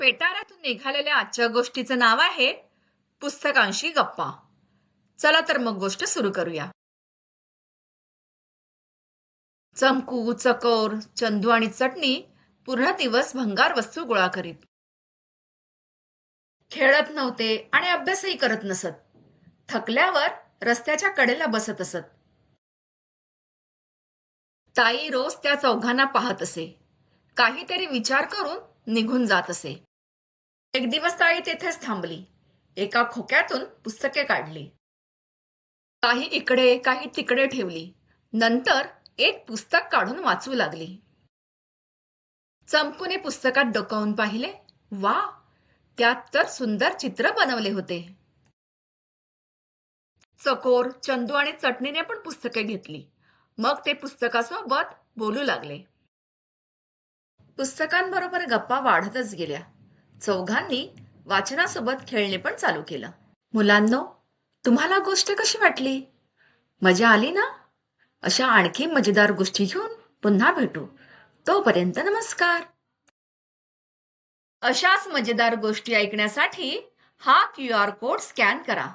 पेटाऱ्यातून निघालेल्या आजच्या गोष्टीचं नाव आहे पुस्तकांशी गप्पा. चला तर मग गोष्ट सुरू करूया. चमकू चकोर चंदू आणि चटणी पूर्ण दिवस भंगार वस्तू गोळा करीत. खेळत नव्हते आणि अभ्यासही करत नसत. थकल्यावर रस्त्याच्या कडेला बसत असत. ताई रोज त्या चौघांना पाहत असे. काहीतरी विचार करून निघून जात असे. एक दिवस ताई तेथेच थांबली. एका खोक्यातून पुस्तके काढली. काही इकडे काही तिकडे ठेवली. नंतर एक पुस्तक काढून वाचू लागली. चमकूने पुस्तकात डोकावून पाहिले. वा! त्यात तर सुंदर चित्र बनवले होते. चकोर चंदू आणि चटणीने पण पुस्तके घेतली. मग ते पुस्तकासोबत बोलू लागले. पुस्तकांबरोबर गप्पा वाढतच गेल्या. चौघांनी वाचनासोबत खेळणे पण चालू केलं. मुलांनो तुम्हाला गोष्ट कशी वाटली? मजा आली ना? अशा आणखी मजेदार गोष्टी घेऊन पुन्हा भेटू. तोपर्यंत नमस्कार. अशाच मजेदार गोष्टी ऐकण्यासाठी हा क्यू आर कोड स्कॅन करा.